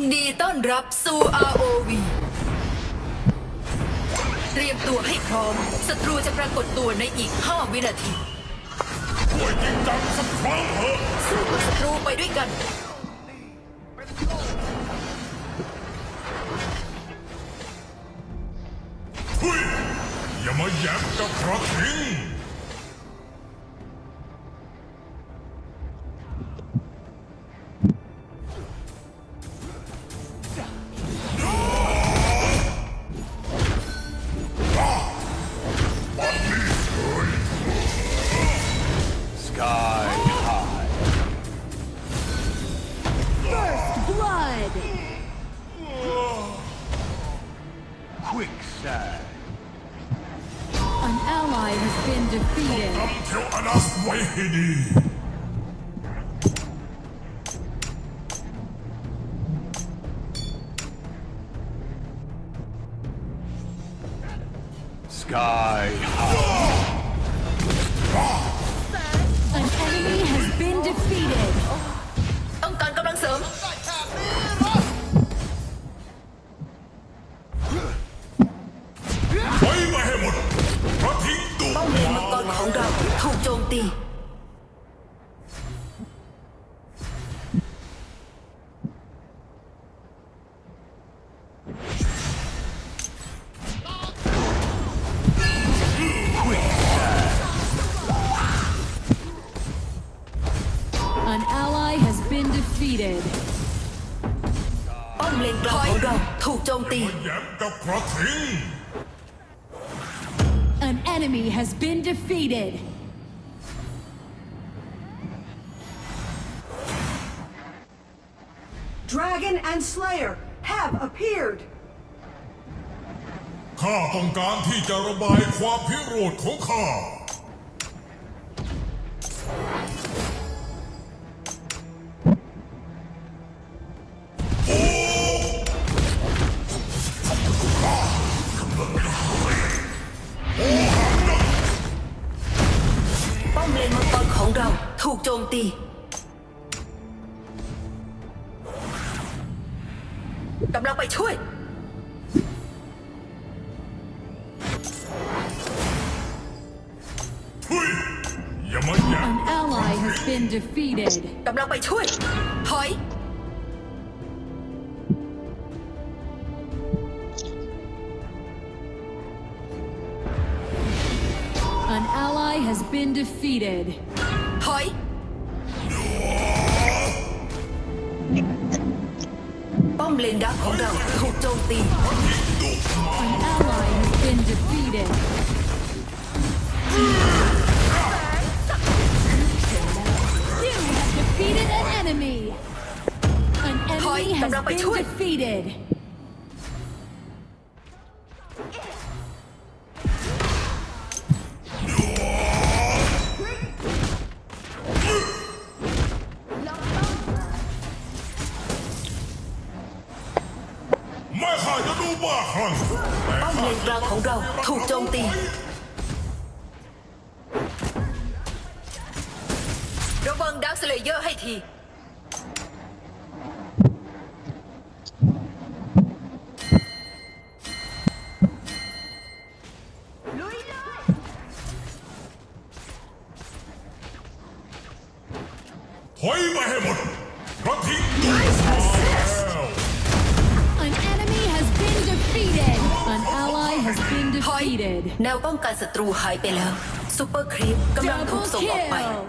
นดีต้อนรับสู่ ROV เตรียมตัวให้พร้อม ศัตรูจะปรากฏตัวในอีก 5 วินาทีช่วยจริงจังสักครั้งเถอะสู้กับศัตรูไปด้วยกัน อย่ามาแย้มกับกระทิ้ง ไว้ให้ดี Sky high. An enemy has been defeated. ต้องการกำลังเสริม ไว้มาให้หมดกระทิงดุ ป้อมเลนมังกรของเราถูกโจมตี ย้มกับกระทิง An enemy has been defeated. Dragon and Slayer have appeared. ข้าต้องการที่จะระบายความพิโรธของข้า ถูกโจมตี กำลังไปช่วย ทุยอย่ามาแย้ม An ally has been defeated. กำลังไปช่วย ถอย An ally has been defeated. Hỏi. Bom lên đá khổ đầu Hụt trôn tim An ally has been defeated You have defeated. an enemy An enemy has been defeated. ป้อมเลนกลางของเราถูกโจมตี ระวังดักสเลเยอร์ให้ที ถอย defeated. แนวป้องกันศัตรูหายไปแล้วซูเปอร์ครีปกำลังถูก Double ส่งออกไป kill.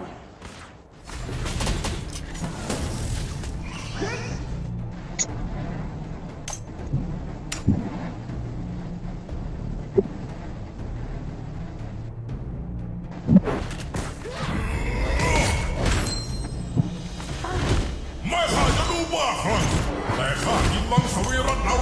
แม่ข้าจะดูบ้าคลั่งแต่ข้ากินมังสวิรัตนะรู้ไ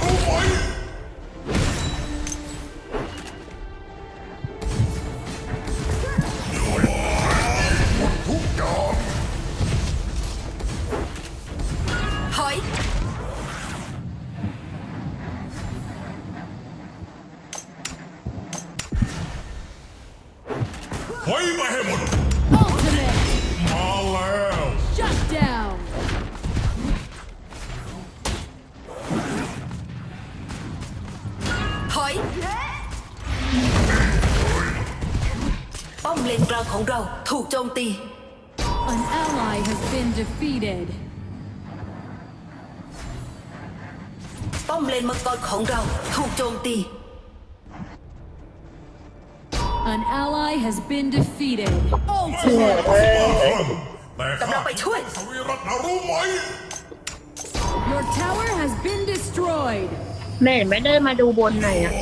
เลนกลางของเราถูกโจมตี An ally has been defeated. ป้อมเลนมังกรของเราถูกโจมตี An ally has been defeated. แต่กำลัข้างไปช่วยสวีรัตนารู้ไหม Your tower has been destroyed. แม่ไม่ได้มาดูบนไหนอยอะ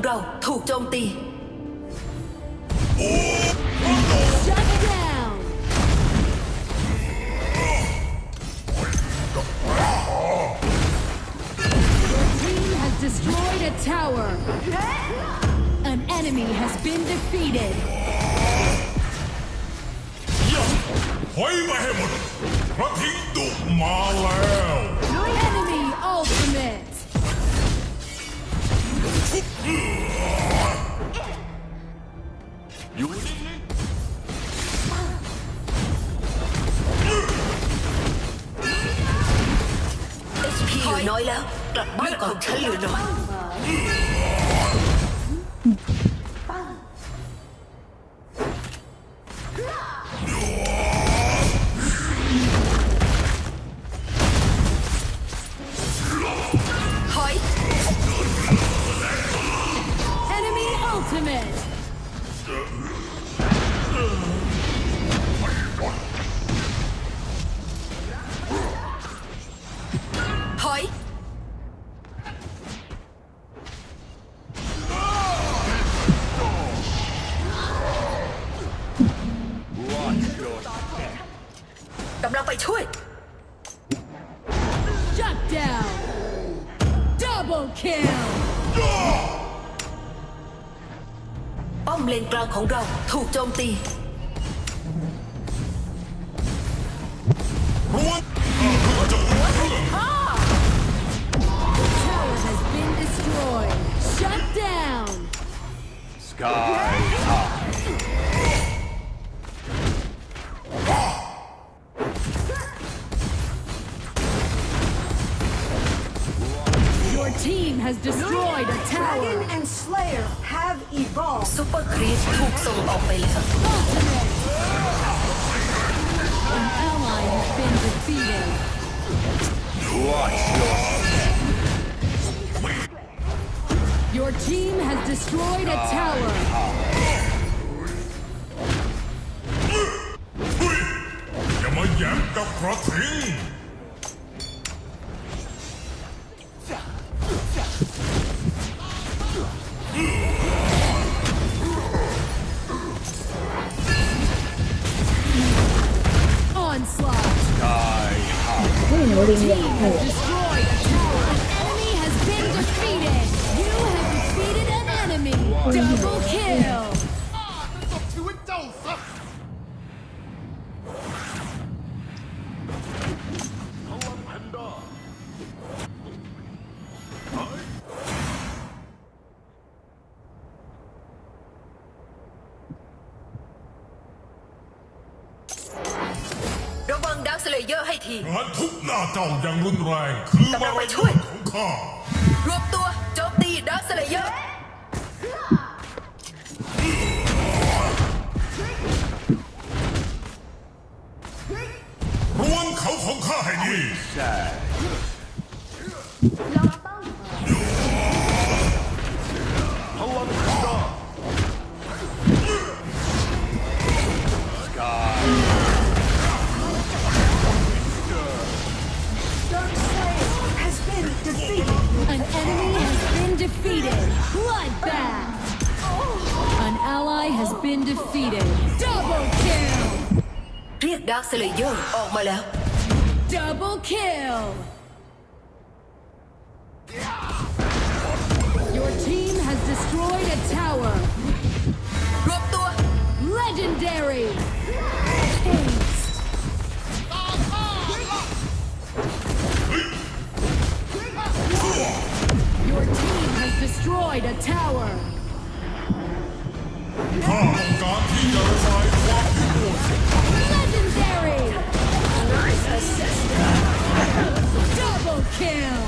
ของเราถูกโจมตี Shut down. Your team has destroyed a tower. An enemy has been defeated. ป้อมเลนกลางของเราถูกโจมตี รวนข้าคือเจ้าอุ่ has destroyed a tower. Dragon and Slayer have evolved. ซูเปอร์ครีสถูกส่งออกไปแล้ว Ultimate. An ally has been defeated. Watch your step Your team has destroyed a tower. อย่ามาแย้มกับพระทิ้ 嗯，太。 ทีการทุบหน้าเจ้าอย่างรุนแรง คือมารยาทของข้ารวมตัวโจมตีดักสเลเยอร์รวนเขาของข้าให้ดี สลเยอร์ออกมาแล้ว Double kill. Your team has destroyed a tower. รวมตัว Legendary. Haste การที่จะระบายความที่ปวด Double kill!